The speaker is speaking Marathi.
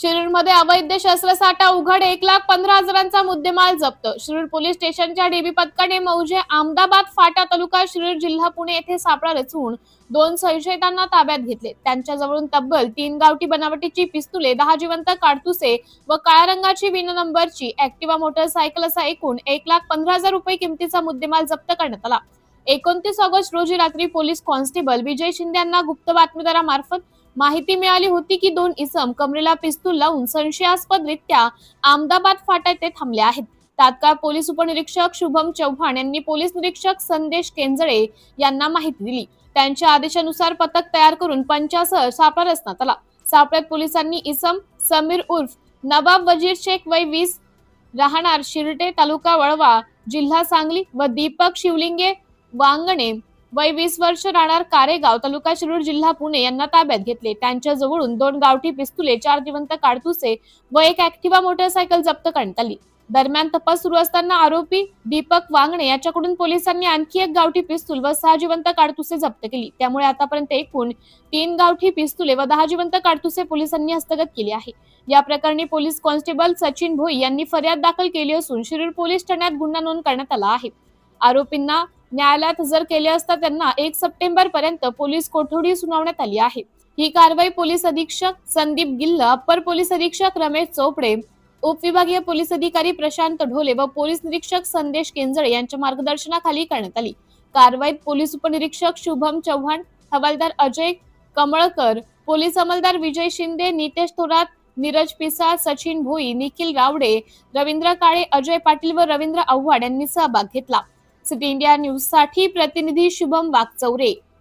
शिरूरमध्ये अवैध शस्त्रसाठा उघड एक लाख पंधरा हजारांचा मुद्देमाल जप्त. शिरूर पोलीस स्टेशनच्या डीबी पथकाने मौजे अहमदाबाद फाटा तालुका शिरूर जिल्हा पुणे येथे सापळा रचून दोन संशयितांना ताब्यात घेतले. त्यांच्याजवळून तब्बल तीन गावठी बनावटीची पिस्तुले दहा जिवंत काडतुसे व काळ्या रंगाची विन नंबरची ऍक्टिवा मोटरसायकल असा एकूण एक लाख पंधरा हजार रुपये किमतीचा मुद्देमाल जप्त करण्यात आला. एकोणतीस ऑगस्ट रोजी रात्री पोलीस कॉन्स्टेबल विजय शिंदे यांना गुप्त बातमीदारामार्फत माहिती मिळाली होती की दोन इसम कमरेला पिस्तूल लावून संशयास्पदरित्या अहमदाबाद फाटा येथे थांबले आहेत. तात्काळ पोलीस उपनिरीक्षक शुभम चव्हाण यांनी पोलीस निरीक्षक संदेश केंजळे यांना माहिती दिली. त्यांच्या आदेशानुसार पथक तयार करून पंचासह सापळा रचण्यात आला. सापळ्यात पोलिसांनी इसम समीर उर्फ नवाब वजीर शेख वय वीस राहणार शिरटे तालुका वळवा जिल्हा सांगली व दीपक शिवलिंगे वांगणे वय वीस वर्ष राहणार कारेगाव तालुका शिरूर जिल्हा पुणे यांना ताब्यात घेतले. त्यांच्या जवळून दोन गावठी पिस्तुले चार जिवंत काडतुसे व एक ऍक्टिवा मोटरसायकल जप्त करण्यात आली. दरम्यान तपास सुरू असताना आरोपी दीपक वांगणे याच्याकडून पोलिसांनी आणखी एक गावठी पिस्तूल व सहा जिवंत काडतुसे जप्त केली. त्यामुळे आतापर्यंत एकूण तीन गावठी पिस्तुले व दहा जिवंत काडतुसे पोलिसांनी हस्तगत केली आहे. या प्रकरणी पोलीस कॉन्स्टेबल सचिन भोई यांनी फर्याद दाखल केली असून शिरूर पोलीस ठाण्यात गुन्हा नोंद करण्यात आला आहे. आरोपींना न्यायालयात हजर केले असता त्यांना एक सप्टेंबर पर्यंत पोलीस कोठडी सुनावण्यात आली आहे. ही कारवाई पोलीस अधीक्षक संदीप गिल्ल अप्पर पोलीस अधीक्षक रमेश चोपडे उपविभागीय पोलीस अधिकारी प्रशांत ढोले व पोलीस निरीक्षक संदेश केंजळे यांच्या मार्गदर्शनाखाली करण्यात आली. कारवाईत पोलीस उपनिरीक्षक शुभम चव्हाण हवालदार अजय कमळकर पोलीस अंमलदार विजय शिंदे नितेश थोरात नीरज पिसाळ सचिन भोई निखिल रावडे रवींद्र काळे अजय पाटील व रवींद्र आव्हाड यांनी सहभाग घेतला. सिटी इंडिया न्यूजसाठी प्रतिनिधी शुभम वागचौरे